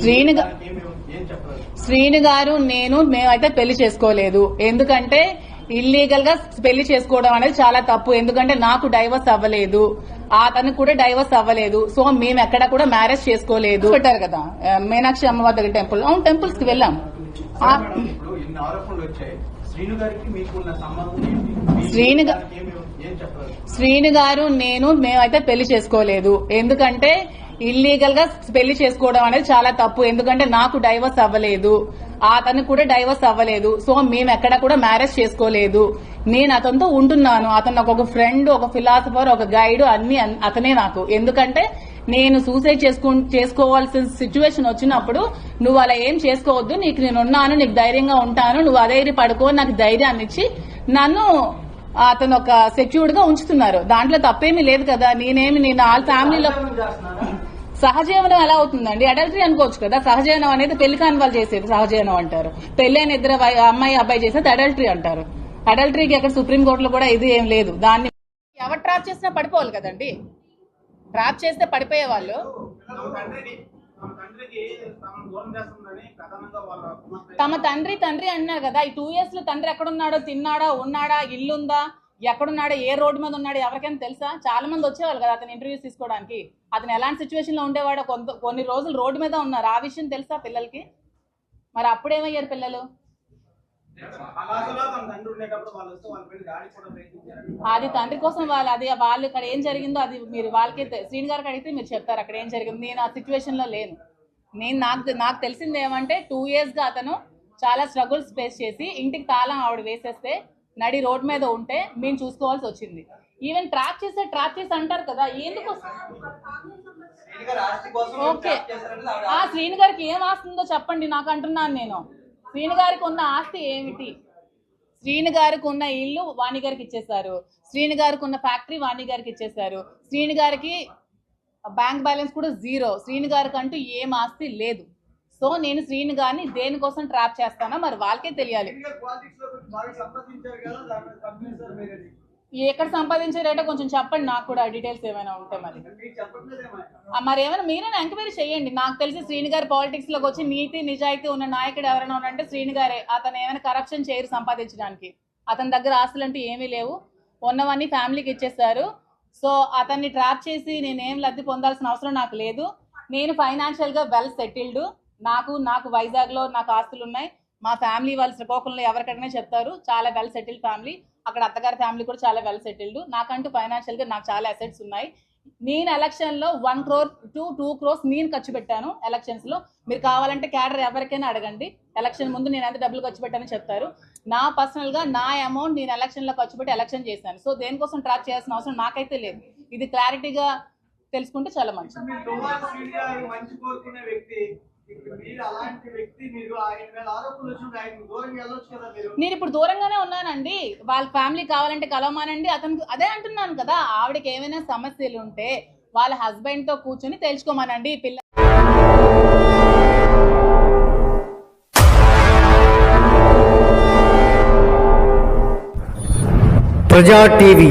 శ్రీను శ్రీను గారు నేను మేమైతే పెళ్ళి చేసుకోలేదు. ఎందుకంటే ఇల్లీగల్గా పెళ్ళి చేసుకోవడం అనేది చాలా తప్పు. ఎందుకంటే నాకు డైవర్స్ అవ్వలేదు. అతనికి కూడా డైవర్స్ అవ్వలేదు. సో మేము ఎక్కడ కూడా మ్యారేజ్ చేసుకోలేదు. పెట్టారు కదా మీనాక్షి అమ్మవారి దగ్గర టెంపుల్ అవును టెంపుల్స్కి వెళ్ళాం. శ్రీను శ్రీను గారు నేను మేమైతే పెళ్ళి చేసుకోలేదు. ఎందుకంటే ఇల్లీగల్గా పెళ్ళి చేసుకోవడం అనేది చాలా తప్పు. ఎందుకంటే నాకు డైవర్స్ అవ్వలేదు. అతనికి కూడా డైవర్స్ అవ్వలేదు. సో మేము ఎక్కడ కూడా మ్యారేజ్ చేసుకోలేదు. నేను అతనితో ఉంటున్నాను. అతను ఒక ఫ్రెండ్ ఒక ఫిలాసఫర్ ఒక గైడ్ అన్ని అన్- అతనే నాకు. ఎందుకంటే నేను సూసైడ్ చేసుకో చేసుకోవాల్సిన సిచ్యువేషన్ వచ్చినప్పుడు నువ్వు అలా ఏం చేసుకోవద్దు. నీకు నేను ఉన్నాను నీకు ధైర్యంగా ఉంటాను. నువ్వు అధైర్య పడుకో నాకు ధైర్యాన్ని ఇచ్చి నన్ను అతను ఒక సెక్యూర్డ్గా ఉంచుతున్నారు. దాంట్లో తప్పేమీ లేదు కదా. నేనేమి నేను వాళ్ళ ఫ్యామిలీలో సహజీవనం ఎలా అవుతుందండి? అడల్టరీ అనుకోవచ్చు కదా. సహజీవనం అనేది పెళ్ళి కాని వాళ్ళు చేసేది సహజీవనం అంటారు. పెళ్ళైన ఇద్దరు అమ్మాయి అబ్బాయి చేసేది అడల్టరీ అంటారు. అడల్టరీకి ఎక్కడ సుప్రీంకోర్టులో కూడా ఇది ఏం లేదు. దాన్ని ఎవరు ట్రాప్ చేసినా పడిపోవాలి కదండి. ట్రాప్ చేస్తే పడిపోయే వాళ్ళు. తమ తమ తండ్రి తండ్రి అన్నారు కదా ఈ టూ ఇయర్స్లో తండ్రి ఎక్కడున్నాడో తిన్నాడా ఉన్నాడా ఇల్లుందా? ఎక్కడున్నాడో ఏ రోడ్డు మీద ఉన్నాడో ఎవరికైనా తెలుసా? చాలా మంది వచ్చేవాళ్ళు కదా అతను ఇంటర్వ్యూస్ తీసుకోవడానికి. అతను ఎలాంటి సిచ్యువేషన్లో ఉండేవాడో కొంత కొన్ని రోజులు రోడ్డు మీద ఉన్నారు. ఆ విషయం తెలుసా పిల్లలకి? మరి అప్పుడేమయ్యారు పిల్లలు? అది తండ్రి కోసం వాళ్ళు అది వాళ్ళు ఇక్కడ ఏం జరిగిందో అది మీరు వాళ్ళకి తె- శ్రీని గారికి అడిగితే మీరు చెప్తారు అక్కడ ఏం జరిగింది. నేను ఆ సిచ్యువేషన్లో లేను. నేను నాకు నాకు తెలిసింది ఏమంటే టూ ఇయర్స్గా అతను చాలా స్ట్రగుల్స్ ఫేస్ చేసి ఇంటికి తాళం ఆవిడ వేసేస్తే నడి రోడ్ మీద ఉంటే మేము చూసుకోవాల్సి వచ్చింది. ఈవెన్ ట్రాప్ చేస్తే ట్రాప్ చేసి అంటారు కదా ఎందుకు ఓకే ఆ శ్రీని గారికి ఏం ఆస్తుందో చెప్పండి నాకు అంటున్నాను నేను. శ్రీని గారికి ఉన్న ఆస్తి ఏమిటి? శ్రీని గారికి ఉన్న ఇల్లు వాణి గారికి ఇచ్చేశారు. శ్రీని గారికి ఉన్న ఫ్యాక్టరీ వాణి గారికి ఇచ్చేశారు. శ్రీని గారికి బ్యాంక్ బ్యాలెన్స్ కూడా జీరో. శ్రీని గారికి అంటూ ఏం ఆస్తి లేదు. సో నేను శ్రీని గారిని దేనికోసం ట్రాప్ చేస్తానో మరి వాళ్ళకే తెలియాలి. ఎక్కడ సంపాదించారేటో కొంచెం చెప్పండి నాకు కూడా డీటెయిల్స్ ఏమైనా ఉంటే మరి. మరి ఏమైనా మీరైనా ఎంక్వైరీ చేయండి. నాకు తెలిసి శ్రీని గారు పాలిటిక్స్లోకి వచ్చి నీతి నిజాయితీ ఉన్న నాయకుడు ఎవరైనా ఉన్నారంటే శ్రీని గారే. అతను ఏమైనా కరప్షన్ చేయరు సంపాదించడానికి. అతని దగ్గర ఆస్తులు అంటూ ఏమీ లేవు. ఉన్నవన్నీ ఫ్యామిలీకి ఇచ్చేస్తారు. సో అతన్ని ట్రాప్ చేసి నేనేం లబ్ధి పొందాల్సిన అవసరం నాకు లేదు. నేను ఫైనాన్షియల్గా వెల్ సెటిల్డ్ నాకు నాకు వైజాగ్లో నాకు ఆస్తులు ఉన్నాయి మా ఫ్యామిలీ వాళ్ళు శ్రీకాకుళంలో ఎవరికైనా చెప్తారు. చాలా వెల్ సెటిల్డ్ ఫ్యామిలీ అక్కడ అత్తగారి ఫ్యామిలీ కూడా చాలా వెల్ సెటిల్డ్ నాకంటూ ఫైనాన్షియల్గా నాకు చాలా అసెట్స్ ఉన్నాయి. నేను ఎలక్షన్లో one crore to two crores నేను ఖర్చు పెట్టాను ఎలక్షన్స్లో మీరు కావాలంటే క్యాడర్ ఎవరికైనా అడగండి. ఎలక్షన్ ముందు నేను ఎంత డబ్బులు ఖర్చు పెట్టానని చెప్తారు. నా పర్సనల్గా నా అమౌంట్ నేను ఎలక్షన్లో ఖర్చు పెట్టి ఎలక్షన్ చేశాను. సో దేనికోసం ట్రాక్ చేయాల్సిన అవసరం నాకైతే లేదు. ఇది క్లారిటీగా తెలుసుకుంటే చాలా మంచిది. మీరు టుమారో శ్రీను గారు మంచి కోరుకునే వ్యక్తి ఇప్పుడు మీరు అలాంటి వ్యక్తి మీరు ఆయన మీద ఆరోపణలు వచ్చినప్పుడు ఆయన దూరంగా వెళ్ళొచ్చు కదా మీరు? నేను ఇప్పుడు దూరంగానే ఉన్నానండి. వాళ్ళ ఫ్యామిలీ కావాలంటే కలవమానండి. అతనికి అదే అంటున్నాను కదా ఆవిడకి ఏమైనా సమస్యలు ఉంటే వాళ్ళ హస్బెండ్తో కూర్చొని తెలుసుకోమనండి. పిల్ల ప్రజా టీవీ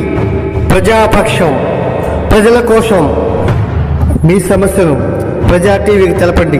ప్రజాపక్షం ప్రజల కోసం మీ సమస్యను ప్రజా టీవీకి తెలపండి.